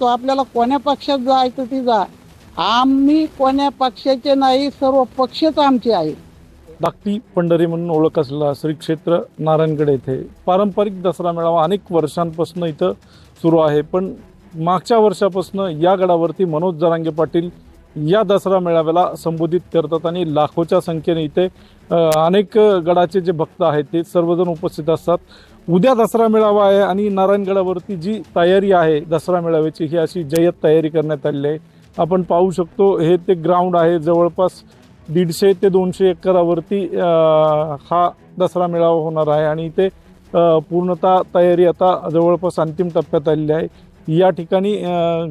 तो आपल्याला कोण्या पक्षात जायचं ती जा. आम्ही कोण्या पक्षाचे नाही सर्व पक्षच आमचे आहे धाकटी पंढरी म्हणून ओळख असलेला श्री क्षेत्र नारायणगड येथे पारंपरिक दसरा मेळावा अनेक वर्षांपासून इथं सुरू आहे. पण मागच्या वर्षापासून या गडावरती मनोज जरांगे पाटील या दसरा मेळाव्याला संबोधित करतात आणि लाखोच्या संख्येने इथे अनेक गडाचे जे भक्त आहेत ते सर्वजण उपस्थित असतात. उद्या दसरा मेळावा आहे आणि नारायणगडावरती जी तयारी आहे दसरा मेळाव्याची ही अशी जय्यत तयारी करण्यात आलेली आहे. आपण पाहू शकतो हे ते ग्राउंड आहे जवळपास दीडशे ते दोनशे एकरावरती हा दसरा मेळावा होणार आहे. आणि इथे पूर्णतः तयारी आता जवळपास अंतिम टप्प्यात आलेली आहे. या ठिकाणी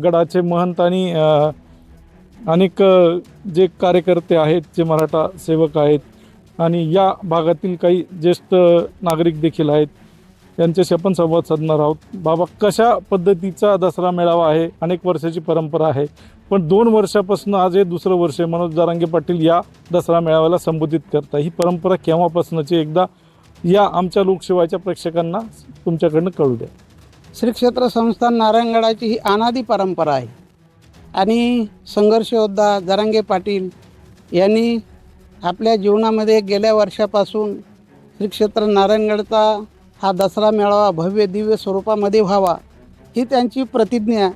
गडाचे महंत आणि अनेक जे कार्यकर्ते आहेत जे मराठा सेवक आहेत आणि या भागातील काही ज्येष्ठ नागरिक देखील आहेत यांच्याशी आपण संवाद साधणार आहोत. बाबा कशा पद्धतीचा दसरा मेळावा आहे? अनेक वर्षाची परंपरा आहे. पण दोन वर्षापासून आज हे दुसरं वर्ष आहे. मनोज जारांगे पाटील या दसरा मेळाव्याला संबोधित करता ही परंपरा केव्हापासूनची? एकदा या आमच्या लोकसेवाच्या प्रेक्षकांना तुमच्याकडनं कळू द्या. श्री क्षेत्र संस्थान नारायणगडाची ही अनादी परंपरा आहे. आणि संघर्ष योद्धा जरांगे पाटील यांनी आपल्या जीवनामध्ये गेल्या वर्षापासून श्री क्षेत्र नारायणगडचा हा दसरा मेळावा भव्य दिव्य स्वरूपामध्ये व्हावा ही त्यांची प्रतिज्ञा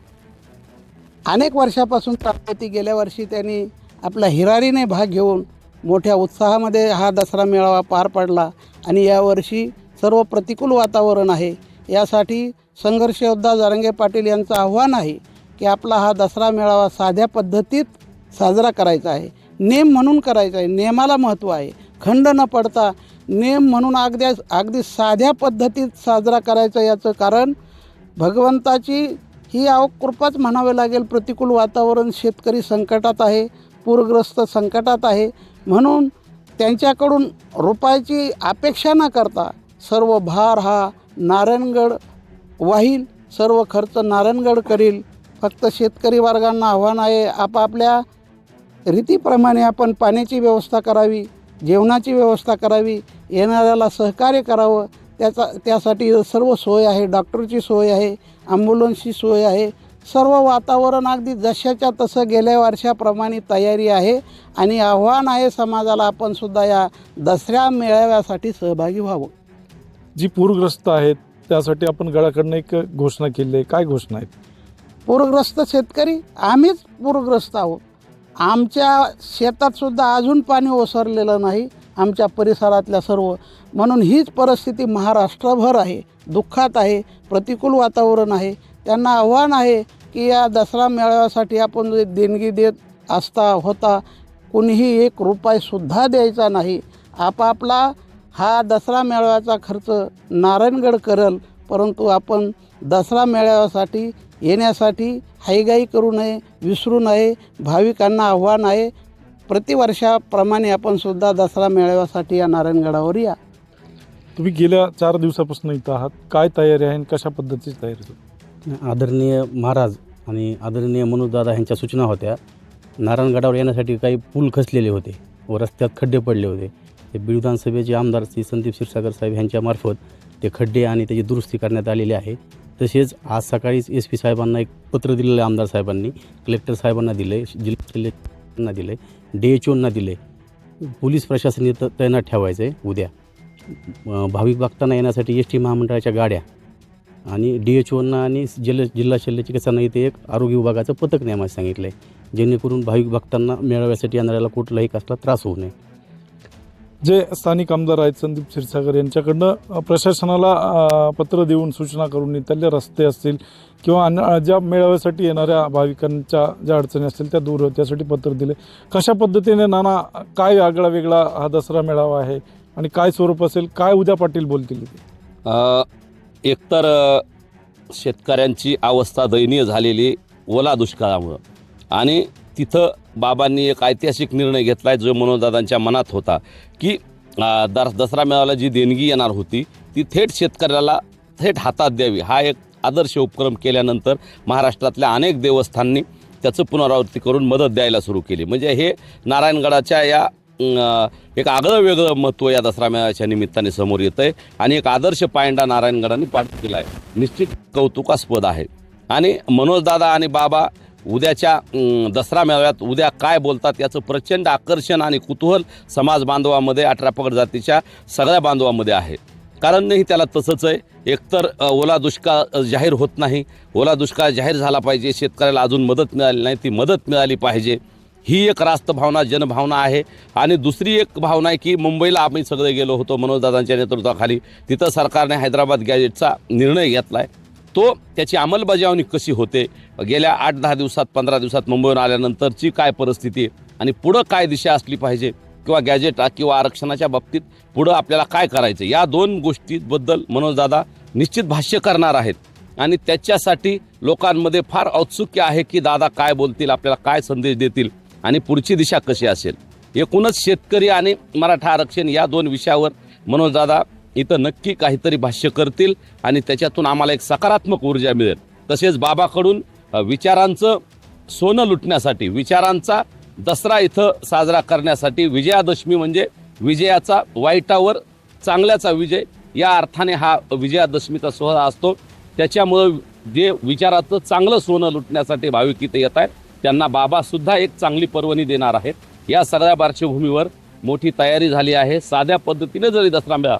अनेक वर्षापासून चालू होती गेल्या वर्षी त्यांनी आपला हिरारीने भाग घेऊन मोठ्या उत्साहामध्ये हा दसरा मेळावा पार पडला आणि यावर्षी सर्व प्रतिकूल वातावरण आहे. यासाठी संघर्ष योद्धा जारंगे पाटील यांचं आव्हान आहे की आपला हा दसरा मेळावा साध्या पद्धतीत साजरा करायचा आहे. नेम म्हणून करायचा आहे. नेमाला महत्त्व आहे. खंड न पडता नेम म्हणून अगदी अगदी साध्या पद्धतीत साजरा करायचा याचं कारण भगवंताची ही आव कृपाच म्हणावे लागेल. प्रतिकूल वातावरण शेतकरी संकटात आहे पूरग्रस्त संकटात आहे. म्हणून त्यांच्याकडून रुपयाची अपेक्षा न करता सर्व भार हा नारायणगड वाहील सर्व खर्च नारायणगड करील. फक्त शेतकरी वर्गांना आव्हान आहे आपापल्या रीतीप्रमाणे आपण पाण्याची व्यवस्था करावी. जेवणाची व्यवस्था करावी येणाऱ्याला सहकार्य करावं त्याचा त्यासाठी सर्व सोय आहे डॉक्टरची सोय आहे ॲम्ब्युलन्सची सोय आहे. सर्व वातावरण अगदी जशाच्या तसं गेल्या वर्षाप्रमाणे तयारी आहे आणि आव्हान आहे समाजाला आपण सुद्धा या दसऱ्या मेळाव्यासाठी सहभागी व्हावं. जी पूरग्रस्त आहेत त्यासाठी आपण गडाकडनं एक घोषणा केली आहे. काय घोषणा आहेत? पूरग्रस्त शेतकरी आम्हीच पूरग्रस्त आहोत. आमच्या शेतातसुद्धा अजून पाणी ओसरलेलं नाही आमच्या परिसरातल्या सर्व. म्हणून हीच परिस्थिती महाराष्ट्रभर आहे. दुःखात आहे प्रतिकूल वातावरण आहे. त्यांना आव्हान आहे की या दसरा मेळाव्यासाठी आपण जे देणगी देत असता होता कुणीही एक रुपायसुद्धा द्यायचा नाही. आपापला हा दसरा मेळाव्याचा खर्च नारायणगड करल परंतु आपण दसरा मेळाव्यासाठी येण्यासाठी हाईगाई करू नये विसरू नये भाविकांना आव्हान आहे. प्रतिवर्षाप्रमाणे आपण सुद्धा दसरा मेळाव्यासाठी या नारायणगडावर या. तुम्ही गेल्या चार दिवसापासून इथं आहात. काय तयारी आहे आणि कशा पद्धतीची तयारी आहे? आदरणीय महाराज आणि आदरणीय मनोजदादा ह्यांच्या सूचना होत्या. नारायणगडावर येण्यासाठी काही पूल खचलेले होते व रस्त्यात खड्डे पडले होते. ते बीड विधानसभेचे आमदार श्री संदीप क्षीरसागर साहेब यांच्यामार्फत ते खड्डे आणि त्याची दुरुस्ती करण्यात आलेली आहे. तसेच आज सकाळीच एस पी साहेबांना एक पत्र दिलेलं आहे आमदार साहेबांनी. कलेक्टर साहेबांना दिले जिल्हा दिलं दिले डी एच ओंना दिले पोलीस प्रशासन इथं तैनात ठेवायचं आहे उद्या भाविक भक्तांना येण्यासाठी एस टी महामंडळाच्या गाड्या आणि डी एच ओना आणि जिल्हा जिल्हा शल्य चिकित्सांना इथे एक आरोग्य विभागाचं पथक नेमायला सांगितलं आहे जेणेकरून भाविक भक्तांना मेळाव्यासाठी येणाऱ्याला कुठलाही कसला त्रास होऊ नये. जे स्थानिक आमदार आहेत संदीप क्षीरसागर यांच्याकडनं प्रशासनाला पत्र देऊन सूचना करून इथले रस्ते असतील किंवा ज्या मेळाव्यासाठी येणाऱ्या भाविकांच्या ज्या अडचणी असतील त्या दूर त्यासाठी पत्र दिले. कशा पद्धतीने नाना काय आगळा वेगळा हा दसरा मेळावा आहे आणि काय स्वरूप असेल काय उद्या पाटील बोलतील एकतर शेतकऱ्यांची अवस्था दयनीय झालेली ओला दुष्काळामुळं. आणि तिथं बाबांनी एक ऐतिहासिक निर्णय घेतला आहे जो मनोदादांच्या मनात होता की दर दसरा मेळाव्याला जी देणगी येणार होती ती थेट शेतकऱ्याला थेट हातात द्यावी. हा एक आदर्श उपक्रम केल्यानंतर महाराष्ट्रातल्या अनेक देवस्थांनी त्याचं पुनरावृत्ती करून मदत द्यायला सुरू केली. म्हणजे हे नारायणगडाच्या या एक आगळं वेगळं महत्त्व या दसरा मेळाव्याच्या निमित्ताने समोर येतं आहे आणि एक आदर्श पायंडा नारायणगडाने पाठ केला आहे निश्चित कौतुकास्पद आहे. आणि मनोजदादा आणि बाबा उद्याच्या दसरा मेळाव्यात उद्या काय बोलतात याचं प्रचंड आकर्षण आणि कुतूहल समाज बांधवामध्ये अठरा पगड जातीच्या सगळ्या बांधवामध्ये आहे. कारणही त्याला तसंच आहे. एकतर ओला दुष्काळ जाहीर होत नाही. ओला दुष्काळ जाहीर झाला पाहिजे. शेतकऱ्याला अजून मदत मिळाली नाही. ती मदत मिळाली पाहिजे. ही एक रास्त भावना जनभावना आहे. आणि दुसरी एक भावना आहे की मुंबईला आम्ही सगळे गेलो होतो मनोजदादांच्या नेतृत्वाखाली. तिथं सरकारने हैदराबाद गॅजेटचा निर्णय घेतला आहे तो त्याची अंमलबजावणी कशी होते? गेल्या आठ दहा दिवसात पंधरा दिवसात मुंबईहून आल्यानंतरची काय परिस्थिती? आणि पुढं काय दिशा असली पाहिजे? किंवा गॅजेट किंवा आरक्षणाच्या बाबतीत पुढं आपल्याला काय करायचं? या दोन गोष्टीबद्दल मनोजदादा निश्चित भाष्य करणार आहेत. आणि त्याच्यासाठी लोकांमध्ये फार औत्सुक्य आहे की दादा काय बोलतील आपल्याला काय संदेश देतील आणि पुढची दिशा कशी असेल? एकूणच शेतकरी आणि मराठा आरक्षण या दोन विषयावर मनोजदादा इथं नक्की काहीतरी भाष्य करतील आणि त्याच्यातून आम्हाला एक सकारात्मक ऊर्जा मिळेल. तसेच बाबाकडून विचारांचं सोनं लुटण्यासाठी विचारांचा दसरा इथं साजरा करण्यासाठी विजयादशमी म्हणजे विजयाचा वाईटावर चांगल्याचा विजय या अर्थाने हा विजयादशमीचा सोहळा असतो. त्याच्यामुळं जे विचाराचं चांगलं सोनं लुटण्यासाठी भाविक इथे येत आहेत त्यांना बाबासुद्धा एक चांगली पर्वणी देणार आहेत. या सगळ्या पार्श्वभूमीवर मोठी तयारी झाली आहे. साध्या पद्धतीने जरी दसरा मेळा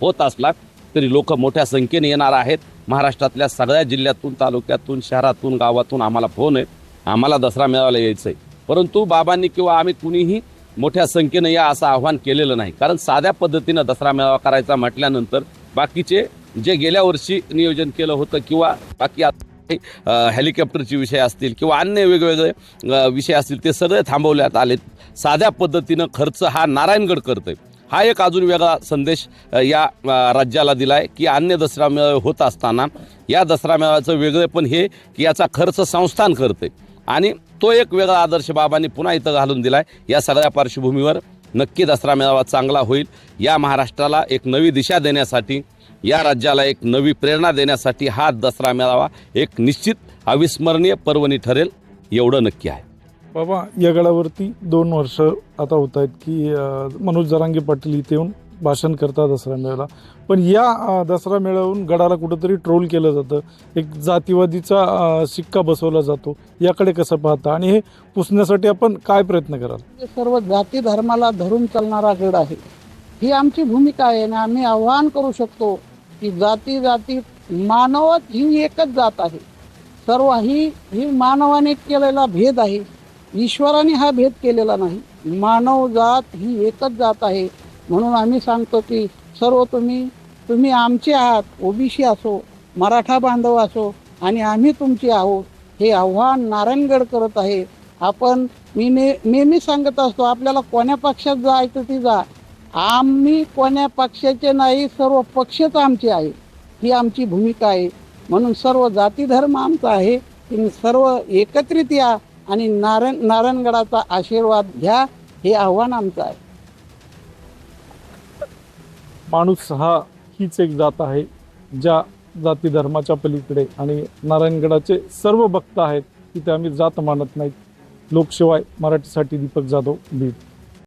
होत असला तरी लोक मोठ्या संख्येने येणार आहेत. महाराष्ट्रातल्या सगळ्या जिल्ह्यातून तालुक्यातून शहरातून गावातून आम्हाला फोन आहे. आम्हाला दसरा मेळाव्याला यायचं आहे परंतु बाबांनी किंवा आम्ही कुणीही मोठ्या संख्येनं या असं आव्हान केलेलं नाही. कारण साध्या पद्धतीनं दसरा मेळावा करायचा म्हटल्यानंतर बाकीचे जे गेल्या वर्षी नियोजन केलं होतं किंवा बाकी आता हेलिकॉप्टरचे विषय असतील किंवा अन्य वेगवेगळे विषय असतील ते सगळे थांबवण्यात आलेत. साध्या पद्धतीनं खर्च हा नारायणगड करतोय हा एक अजून वेगळा संदेश या राज्याला राज्याला दिलाय की अन्य दसरा मेळावे होत असताना या दसरा मेळाव्याचं वेगळे पण हे की याचा खर्च संस्थान करते. आणि तो एक वेगळा आदर्श बाबांनी पुन्हा इथं घालून दिलाय. या सगळ्या पार्श्वभूमीवर नक्की दसरा मेळावा चांगला होईल. या महाराष्ट्राला एक नवी दिशा देण्यासाठी या राज्याला एक नवी प्रेरणा देण्यासाठी हा दसरा मेळावा एक निश्चित अविस्मरणीय पर्वणी ठरेल एवढं नक्की आहे. बाबा या गडावरती दोन वर्ष आता होत आहेत की मनोज जरांगे पाटील इथे येऊन भाषण करतात दसरा मेळाला पण या दसरा मेळावून गडाला कुठंतरी ट्रोल केलं जातं. एक जातीवादीचा शिक्का बसवला जातो. याकडे कसं पाहता? आणि हे पुसण्यासाठी आपण काय प्रयत्न कराल? हे सर्व जाती धर्माला धरून चालणारा गड आहे. ही आमची भूमिका आहे आणि आम्ही आव्हान करू शकतो की जाती जाती मानवात ही एकच जात आहे. सर्व ही ही मानवाने केलेला भेद आहे. ईश्वराने हा भेद केलेला नाही. मानव जात ही एकच जात आहे. म्हणून आम्ही सांगतो की सर्व तुम्ही तुम्ही आमचे आहात ओबीसी असो मराठा बांधव असो आणि आम्ही तुमचे आहोत. हे आव्हान नारायणगड करत आहे. आपण मी ने नेहमी सांगत असतो आपल्याला कोण्या पक्षात जायचं ती जा. आम्ही कोण्या पक्षाचे नाही सर्व पक्षच आमचे आहे. ही आमची भूमिका आहे. म्हणून सर्व जाती धर्म आमचा आहे. सर्व एकत्रित या. आणि नारायण नारायणगडाचा आशीर्वाद घ्या हे आव्हान आमचं आहे. माणूस हा हीच एक जात आहे ज्या जाती धर्माच्या पलीकडे आणि नारायणगडाचे सर्व भक्त आहेत तिथे आम्ही जात मानत नाहीत. लोकशिवाय मराठीसाठी दीपक जाधव बीड.